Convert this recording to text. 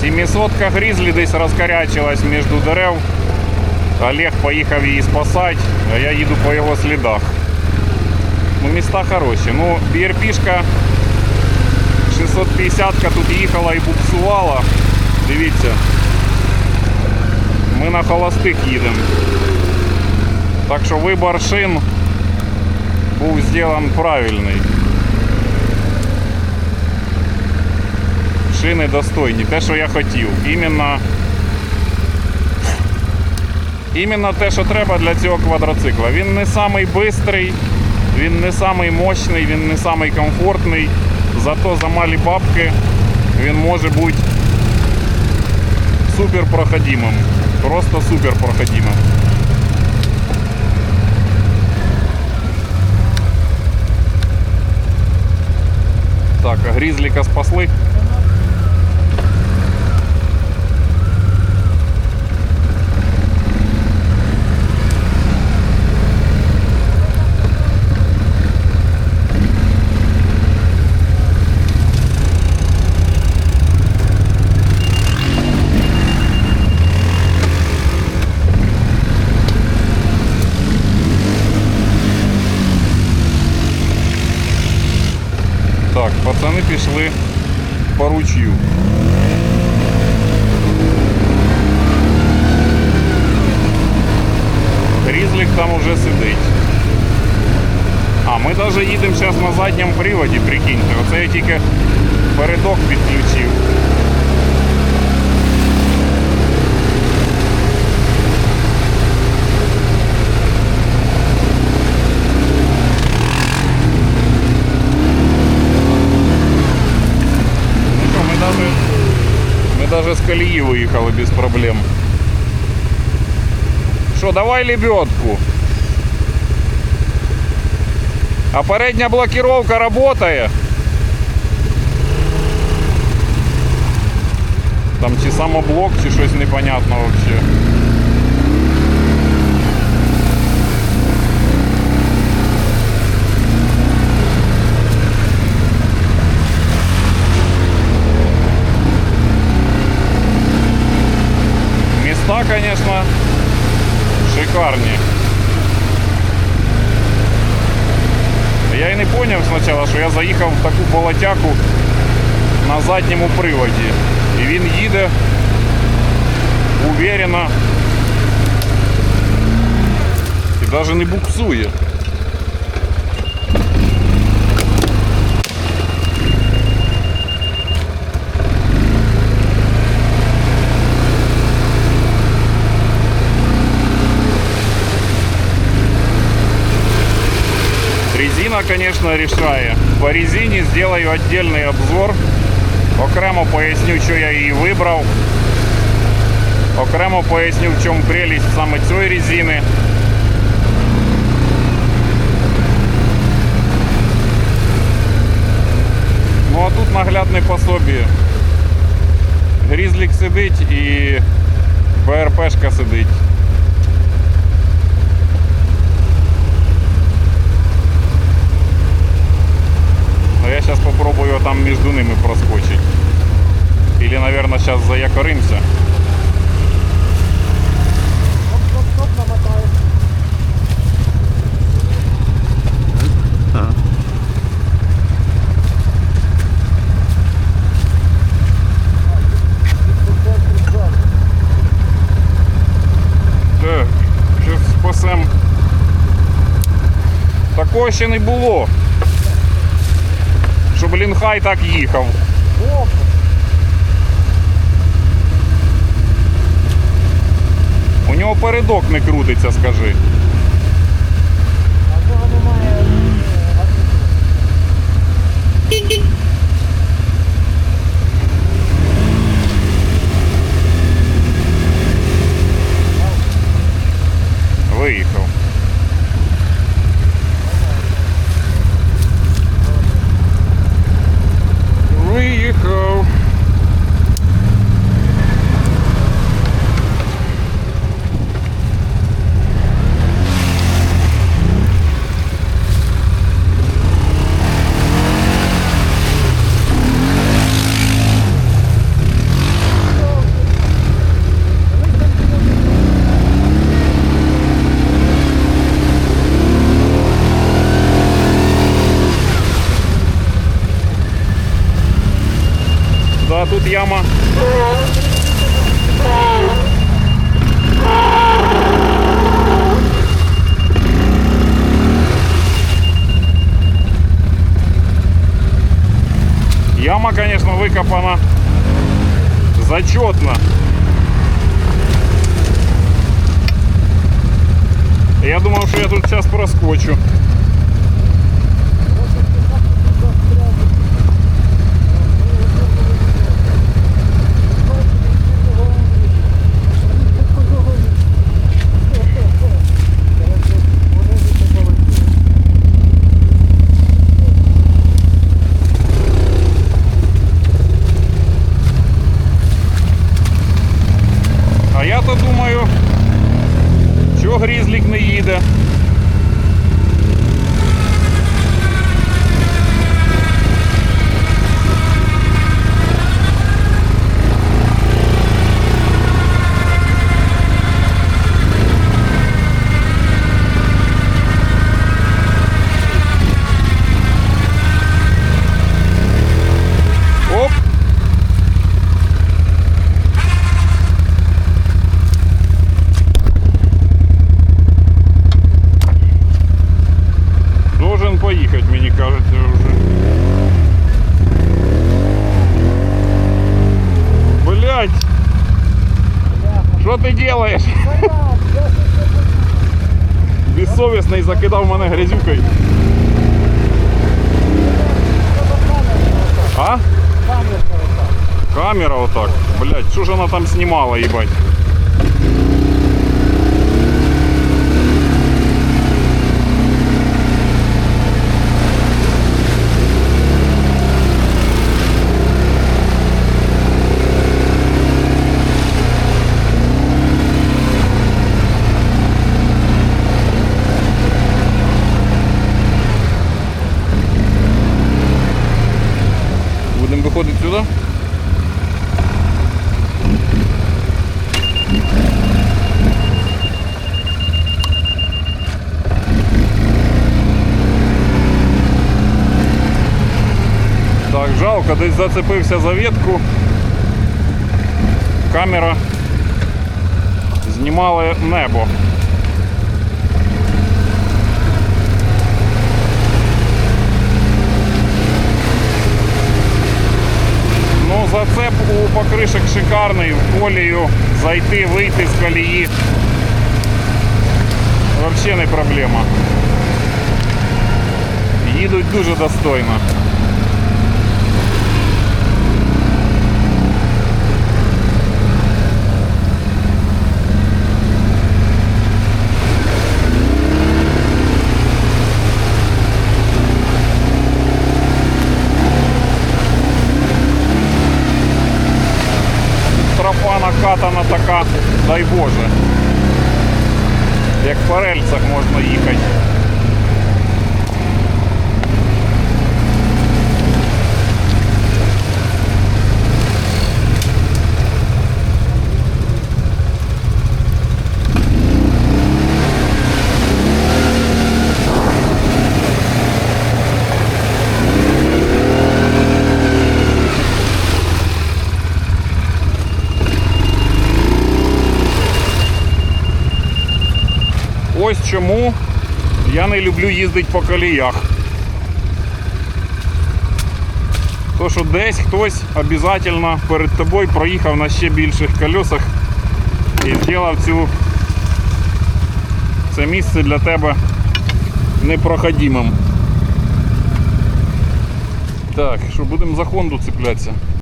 Сімісотка грізлі десь розкарячилась між дерев. Олег поїхав її спасати, а я їду по його слідах. Ну, міста хороші. Ну, BRP-шка 650-ка тут їхала і буксувала. Дивіться. Ми на холостих їдемо. Так що вибор шин був зроблений правильний. Шини достойні, те, що я хотів. Іменно, іменно те, що треба для цього квадроцикла. Він не самий бистрий, він не самий мощний, він не самий комфортний. Зато за малі бабки він може бути супер проходимим. Просто супер проходимим. Так, а грізліка спасли. Ручью. Там уже сидить. А, ми навіть їдемо зараз на задньому приводі, прикиньте. Оце я тільки передок підключив. даже з колії виїхали без проблем. Що, давай лебедку. А передня блокировка работає. Там чи самоблок, чи щось непонятно вообще. конечно, шикарні. Я і не зрозумів спочатку, що я заїхав в таку болотяку на задньому приводі. І він їде уверенно і навіть не буксує. Резина, конечно, решает. По резине сделаю отдельный обзор. Окремо поясню, що я її вибрав. Окремо поясню, в чому прелість саме цієї резини. Ну а тут наглядне пособіє. Грізлік сидить і БРПшка сидить. Сейчас попробую там между ними проскочить. Или, наверное, сейчас заякоримся. Ще не було. Щоб Лінхай так їхав. У нього передок не крутиться, скажи. Тут яма. Яма, конечно, выкопана зачетно. Я думал, что я тут сейчас проскочу. делаєш? Безсовісний закидав мене грязюкою. А? Камера отак. Блять, що ж вона там знімала, їбать? Виходити сюди. Так, жалко, десь зацепився за ветку. Камера знімала небо. Зацеп у покришок шикарний, в колію зайти, вийти з колії. Взагалі не проблема. Їдуть дуже достойно. По рельсах можна їхати. Чому я не люблю їздити по коліях. То що десь хтось обов'язково перед тобою проїхав на ще більших колесах і зробив цю це місце для тебе непроходимим. Так, що будемо за Хонду цеплятися.